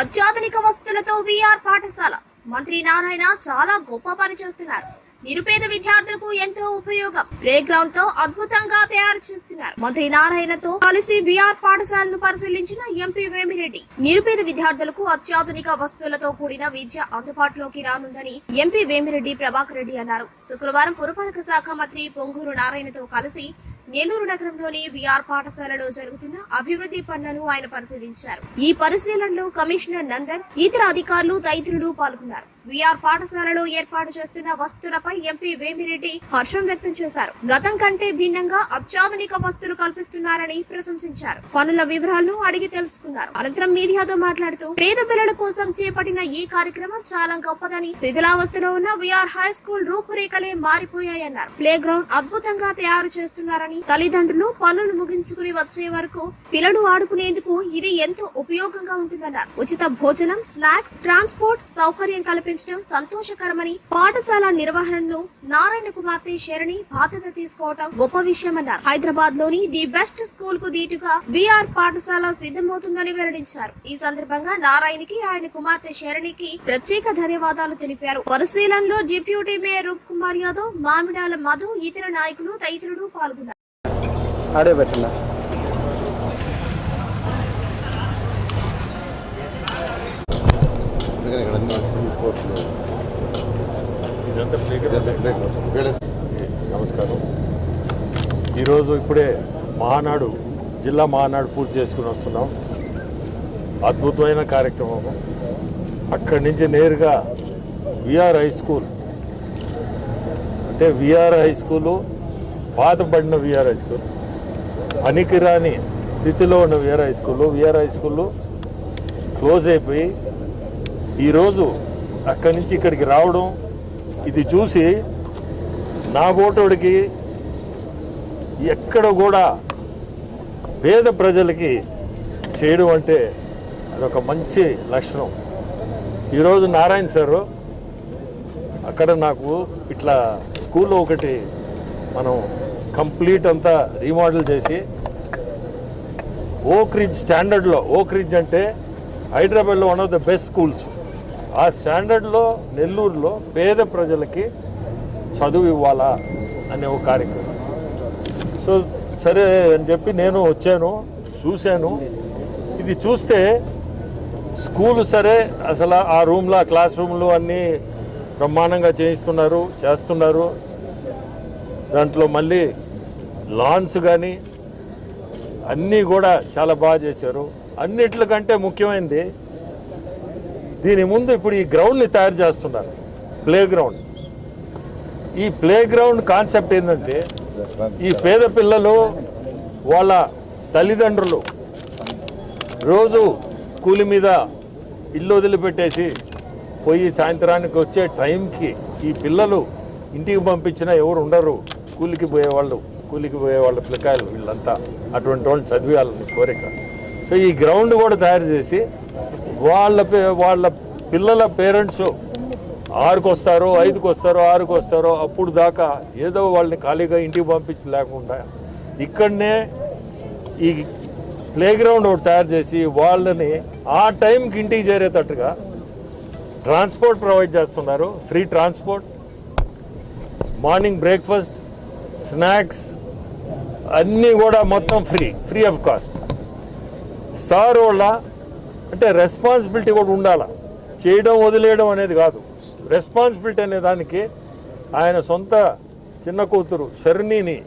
అత్యాధునిక వస్తువులతో విఆర్ పాఠశాల. మంత్రి నారాయణ చాలా గొప్ప పని చేస్తున్నారు. నిరుపేద విద్యార్థులకు ఎంతో ఉపయోగం. ప్లే గ్రౌండ్తో అద్భుతంగా తయారు చేస్తున్నారు. మంత్రి నారాయణతో కలిసి విఆర్ పాఠశాలను పరిశీలించిన ఎంపీ వేమిరెడ్డి. నిరుపేద విద్యార్థులకు అత్యాధునిక వస్తువులతో కూడిన విద్య అందుబాటులోకి రానుందని ఎంపీ వేమిరెడ్డి ప్రభాకర్ రెడ్డి అన్నారు. శుక్రవారం పురపాలక శాఖ మంత్రి పొంగూరు నారాయణతో కలిసి నెల్లూరు నగరంలోని విఆర్ పాఠశాలలో జరుగుతున్న అభివృద్ధి పనులను ఆయన పరిశీలించారు. ఈ పరిశీలనలో కమిషనర్ నందన్ ఇతర అధికారులు తదితరులు పాల్గొన్నారు. విఆర్ పాఠశాలలో ఏర్పాటు చేస్తున్న వస్తువులపై ఎంపీ వేమిరెడ్డి హర్షం వ్యక్తం చేశారు. గతం కంటే భిన్నంగా అత్యాధునిక వస్తువులు కల్పిస్తున్నారని ప్రశంసించారు. పనుల వివరాలను అడిగి తెలుసుకున్నారు. అనంతరం మీడియాతో మాట్లాడుతూ పేద పిల్లల కోసం చేపట్టిన ఈ కార్యక్రమం చాలా గొప్పదని శిథిలావస్థలో ఉన్న విఆర్ హై స్కూల్ రూపురేఖలే మారిపోయాయన్నారు. ప్లే గ్రౌండ్ అద్భుతంగా తయారు చేస్తున్నారని తల్లిదండ్రులు పనులు ముగించుకుని వచ్చే వరకు పిల్లలు ఆడుకునేందుకు ఇది ఎంతో ఉపయోగంగా ఉంటుందన్నారు. ఉచిత భోజనం స్నాక్స్ ట్రాన్స్పోర్ట్ సౌకర్యం కల్పించడం సంతోషకరమని పాఠశాల నిర్వహణలో నారాయణ కుమార్తె శరణి బాధ్యత తీసుకోవడం గొప్ప విషయమన్నారు. హైదరాబాద్లోని ది బెస్ట్ స్కూల్కు దీటుగా విఆర్ పాఠశాల సిద్ధమవుతుందని వెల్లడించారు. ఈ సందర్భంగా నారాయణకి ఆయన కుమార్తె శరణికి ప్రత్యేక ధన్యవాదాలు తెలిపారు. పరిశీలనలో డిప్యూటీ మేయర్ రూప్ కుమార్ యాదవ్ మామిడాల మధు ఇతర నాయకులు తదితరులు పాల్గొన్నారు. ఇక్కడ అన్ని నమస్కారం. ఈరోజు ఇప్పుడే మహానాడు జిల్లా మహానాడు పూర్తి చేసుకుని వస్తున్నాం. అద్భుతమైన కార్యక్రమం. అక్కడి నుంచి నేరుగా విఆర్ హై స్కూల్. అంటే విఆర్ హై స్కూలు పాతబడిన విఆర్ హై స్కూల్ పనికిరాని స్థితిలో ఉన్న VR high school VR high school close అయిపోయి ఈరోజు అక్కడి నుంచి ఇక్కడికి రావడం ఇది చూసి నా ఓటోడికి ఎక్కడ కూడా పేద ప్రజలకి చేయడం అంటే అదొక మంచి లక్షణం. ఈరోజు నారాయణ సారు అక్కడ నాకు ఇట్లా స్కూల్లో ఒకటి మనం కంప్లీట్ అంతా రీమోడల్ చేసి ఓక్ రిజ్ స్టాండర్డ్లో ఓక్ రిజ్ అంటే హైదరాబాద్లో one of the best schools. ఆ స్టాండర్డ్లో నెల్లూరులో పేద ప్రజలకి చదువు ఇవ్వాలా అనే ఒక కార్యక్రమం. సో సరే అని చెప్పి నేను వచ్చాను చూశాను. ఇది చూస్తే స్కూల్ సరే అసలు ఆ రూమ్లో క్లాస్ రూమ్లు అన్నీ బ్రహ్మాండంగా చేయిస్తున్నారు చేస్తున్నారు. దాంట్లో మళ్ళీ లాన్స్ కానీ అన్నీ కూడా చాలా బాగా చేశారు. అన్నిట్లకంటే ముఖ్యమైనది దీని ముందు ఇప్పుడు ఈ గ్రౌండ్ని తయారు చేస్తున్నారు. ప్లే గ్రౌండ్ ఈ ప్లే గ్రౌండ్ కాన్సెప్ట్ ఏంటంటే ఈ పేద పిల్లలు వాళ్ళ తల్లిదండ్రులు రోజు కూలి మీద ఇల్లు వదిలిపెట్టేసి పోయి సాయంత్రానికి వచ్చే టైంకి ఈ పిల్లలు ఇంటికి పంపించినా ఎవరు ఉండరు. కూలికి పోయేవాళ్ళు కూలికి పోయేవాళ్ళ పిల్లకాయలు వీళ్ళంతా. అటువంటి వాళ్ళు చదివేయాలని కోరిక. సో ఈ గ్రౌండ్ కూడా తయారు చేసి వాళ్ళ పే- వాళ్ళ పిల్లల పేరెంట్స్ ఆరుకు వస్తారో ఐదుకు వస్తారో ఆరుకు వస్తారో అప్పుడు దాకా ఏదో వాళ్ళని ఖాళీగా ఇంటికి పంపించి లేకుండా ఇక్కడనే ఈ ప్లేగ్రౌండ్ ఒకటి తయారు చేసి వాళ్ళని ఆ టైంకి ఇంటికి చేరేటట్టుగా ట్రాన్స్పోర్ట్ ప్రొవైడ్ చేస్తున్నారు. Free transport morning breakfast snacks అన్నీ కూడా మొత్తం free free of cost. Sir వాళ్ళ అంటే రెస్పాన్సిబిలిటీ కూడా ఉండాలి? చేయడం వదిలేయడం అనేది కాదు. రెస్పాన్సిబిలిటీ అనే దానికి ఆయన సొంత చిన్న కూతురు షర్ణిని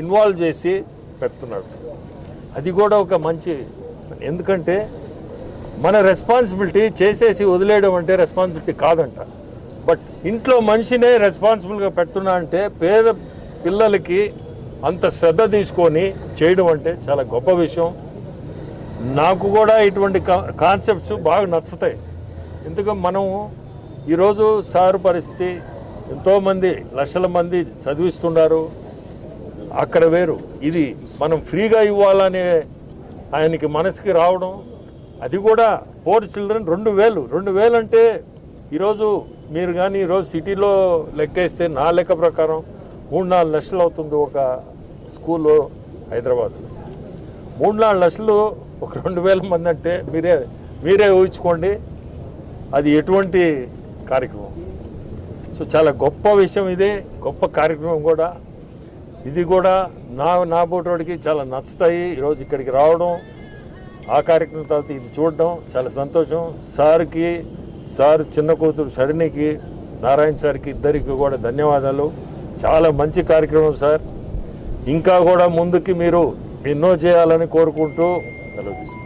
ఇన్వాల్వ్ చేసి పెడుతున్నాడు. అది కూడా ఒక మంచి ఎందుకంటే మన రెస్పాన్సిబిలిటీ చేసేసి వదిలేయడం అంటే రెస్పాన్సిబిలిటీ కాదంట. బట్ ఇంట్లో మనిషినే రెస్పాన్సిబుల్గా పెడుతున్నా అంటే పేద పిల్లలకి అంత శ్రద్ధ తీసుకొని చేయడం అంటే చాలా గొప్ప విషయం. నాకు కూడా ఇటువంటి కాన్సెప్ట్స్ బాగా నచ్చుతాయి. ఎందుకు మనం ఈరోజు సార్ పరిస్థితి ఎంతోమంది లక్షల మంది చదివిస్తున్నారు. అక్కడ వేరు. ఇది మనం ఫ్రీగా ఇవ్వాలనే ఆయనకి మనసుకి రావడం అది కూడా పోర్ చిల్డ్రన్ రెండు వేలు. రెండు వేలు అంటే ఈరోజు మీరు కానీ ఈరోజు సిటీలో లెక్కేస్తే నా లెక్క ప్రకారం మూడు నాలుగు లక్షలు అవుతుంది ఒక స్కూల్లో హైదరాబాద్లో. మూడు నాలుగు లక్షలు ఒక రెండు వేల మంది అంటే మీరే మీరే ఊహించుకోండి. అది ఎటువంటి కార్యక్రమం? సో చాలా గొప్ప విషయం ఇది గొప్ప కార్యక్రమం కూడా. ఇది కూడా నా నా పోటోడికి చాలా నచ్చుతాయి. ఈరోజు ఇక్కడికి రావడం ఆ కార్యక్రమం తర్వాత ఇది చూడడం చాలా సంతోషం. సార్కి సార్ చిన్న కూతురు షరిణికి నారాయణ సార్కి ఇద్దరికి కూడా ధన్యవాదాలు. చాలా మంచి కార్యక్రమం సార్. ఇంకా కూడా ముందుకి మీరు ఎన్నో చేయాలని కోరుకుంటూ চালু দিয়েছিল